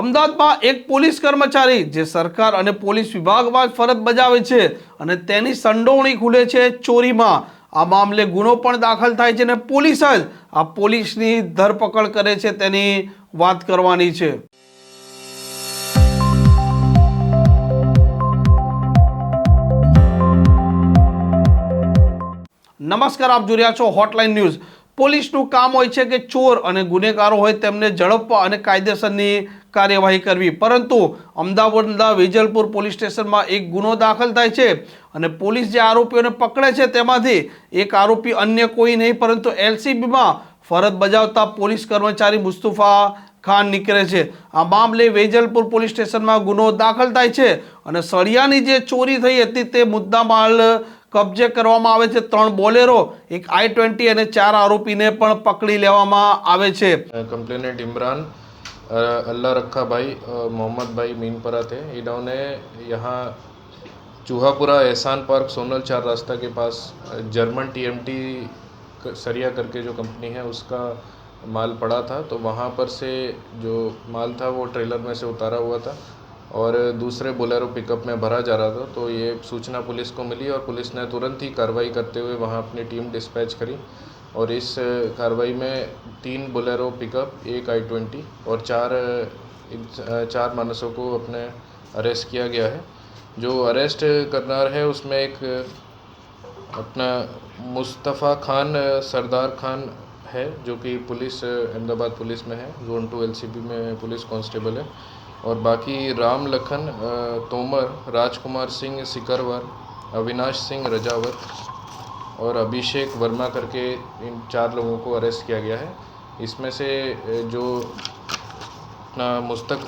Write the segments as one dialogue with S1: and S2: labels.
S1: અમદાવાદમાં એક પોલીસ કર્મચારી જે સરકાર અને પોલીસ વિભાગમાં ફરજ બજાવે છે અને તેની સંડોવણી ખુલે છે ચોરીમાં. આ મામલે ગુનો પણ દાખલ થાય છે અને પોલીસ જ આ પોલીસની ધરપકડ કરે છે તેની વાત કરવાની છે. નમસ્કાર, આપ જોઈ રહ્યા છો હોટલાઇન ન્યૂઝ પોલીસનું કામ હોય છે કે ચોર અને ગુનેગારો હોય તેમને ઝડપવા અને કાયદેસરની કાર્યવાહી કરવી. પરંતુ અમદાવાદના વેજલપુર પોલીસ સ્ટેશનમાં એક ગુનો દાખલ થાય છે અને પોલીસ જે આરોપીઓને પકડે છે તેમાંથી એક આરોપી અન્ય કોઈ નહીં, પરંતુ એલસીબીમાં ફરજ બજાવતા પોલીસ કર્મચારી મુસ્તુફા ખાન નીકળે છે. આ મામલે વેજલપુર પોલીસ સ્ટેશનમાં ગુનો દાખલ થાય છે અને સળિયાની જે ચોરી થઈ હતી તે મુદ્દામાલ કબજે કરવામાં આવે છે ત્રણ બોલેરો એક આઈ ટ્વેન્ટી અને ચાર આરોપીને પણ પકડી લેવામાં આવે છે
S2: कंप्लेनेंट इमरान अ, अल्लाह रखा भाई अ, मोहम्मद भाई मीनपरा थे इन्होंने यहाँ चूहापुरा एहसान पार्क सोनल चार रास्ता के पास अ, जर्मन टीएमटी सरिया करके जो कंपनी है उसका माल पड़ा था तो वहाँ पर से जो माल था वो ट्रेलर में से उतारा हुआ था और दूसरे बोलेरो पिकअप में भरा जा रहा था तो ये सूचना पुलिस को मिली और पुलिस ने तुरंत ही कार्रवाई करते हुए वहाँ अपनी टीम डिस्पैच करी। और इस कार्रवाई में तीन बोलेरो पिकअप, एक आई ट्वेंटी और चार चार मानसों को अपने अरेस्ट किया गया है। जो अरेस्ट करनार है, उसमें एक अपना मुस्तफ़ा खान, सरदार खान है, जो कि पुलिस, अहमदाबाद पुलिस में है, जोन टू एलसीबी में पुलिस कांस्टेबल है। और बाकी राम लखन तोमर, राजकुमार सिंह, सिकरवर, अविनाश सिंह रजावत और अभिषेक वर्मा करके इन चार लोगों को अरेस्ट किया गया है। इसमें से जो अपना मुस्तक,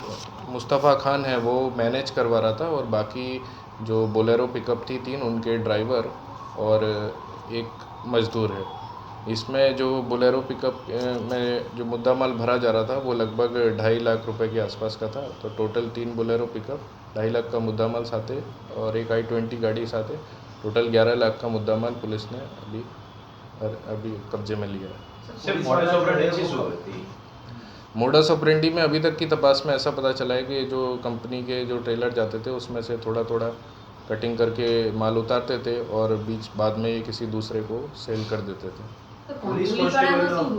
S2: मुस्तफ़ा खान है, वो मैनेज करवा रहा था और बाकी जो बोलेरो पिकअप थी तीन, उनके ड्राइवर और एक मज़दूर है। इसमें जो बोलेरो पिकअप में जो मुद्दा माल भरा जा रहा था वो लगभग ढाई लाख रुपए के आसपास का था। तो टोटल तीन बोलेरो पिकअप ढाई लाख का मुद्दा माल साथे और एक आई ट्वेंटी गाड़ी साथे। टोटल ग्यारह लाख का मुद्दा माल पुलिस ने अभी अभी कब्जे में लिया। है मोडस ऑपरेंडी में अभी तक की तपास में ऐसा पता चला है कि जो कंपनी के जो ट्रेलर जाते थे उसमें से थोड़ा थोड़ा कटिंग करके माल उतारते थे और बीच बाद में ये किसी दूसरे को सेल कर देते थे।
S3: तो-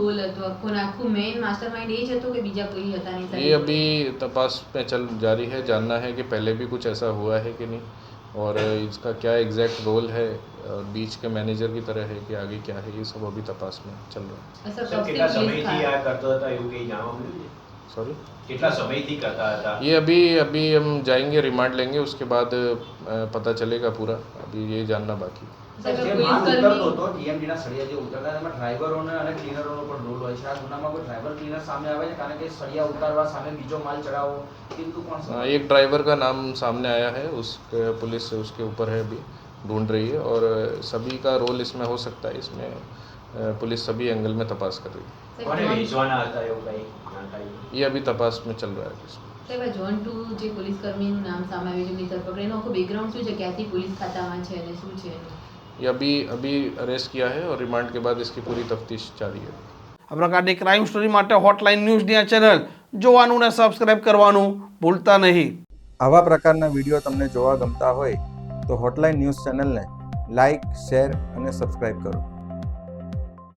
S2: ये अभी तपास में चल जारी है जानना है कि पहले भी कुछ ऐसा हुआ है कि नहीं? और इसका क्या एग्जैक्ट रोल है? बीच के मैनेजर की तरह है कि आगे क्या है? ये सब अभी तपास में चल रहा है। सॉरी
S4: कितना समय थी करता था
S2: ये अभी अभी हम जाएँगे रिमांड लेंगे उसके बाद पता चलेगा पूरा। अभी ये जानना बाकी है।
S3: સાહેબ,
S5: જે
S3: પોલીસ
S5: માલ
S3: કર્મી-
S5: ઉતરતો હતો જીએમડીના સળિયા જે ઉતરતા હતા, એમાં ડ્રાઈવરોને અને ક્લીનરોનો પણ રોલ હોય છે આ ગુનામાં કોઈ ડ્રાઈવર ક્લીનર સામે આવે છે કારણ કે સળિયા ઉતારવા સામે બીજો માલ ચડાવવો એ બધું કોણ
S2: अ,
S5: સંભાળે?
S2: एक ड्राइवर का नाम सामने आया है उस पुलिस उसके ऊपर है अभी ढूंढ रही है और सभी का रोल इसमें हो सकता है इसमें अ, पुलिस सभी एंगल में तपास कर रही है
S3: સાહેબ,
S4: કોને
S3: જોન-
S4: વેચવાના હતા એવું કંઈ જાણકારી
S2: ये अभी तपास में चल रहा है इसमें
S3: સાહેબ, આ જોન ટુ જે પોલીસ કર્મીનું નામ સામે આવ્યું છે એમની ધરપકડ એનું આખું બેકગ્રાઉન્ડ શું છે ક્યાંથી પોલીસ ખાતામાં છે અને શું છે એનું?
S2: ये अभी अभी अरेस्ट किया है और रिमांड के बाद इसकी पूरी तफ्तीश जारी है
S1: આ પ્રકારની ક્રાઇમ સ્ટોરી માટે હોટલાઇન ન્યૂઝની આ ચેનલ જોવાનું ને સબસ્ક્રાઇબ કરવાનું ભૂલતા નહીં
S6: આવા પ્રકારના વિડીયો તમને જોવા ગમતા હોય તો હોટલાઇન ન્યૂઝ ચેનલને લાઇક શેર અને સબસ્ક્રાઇબ કરો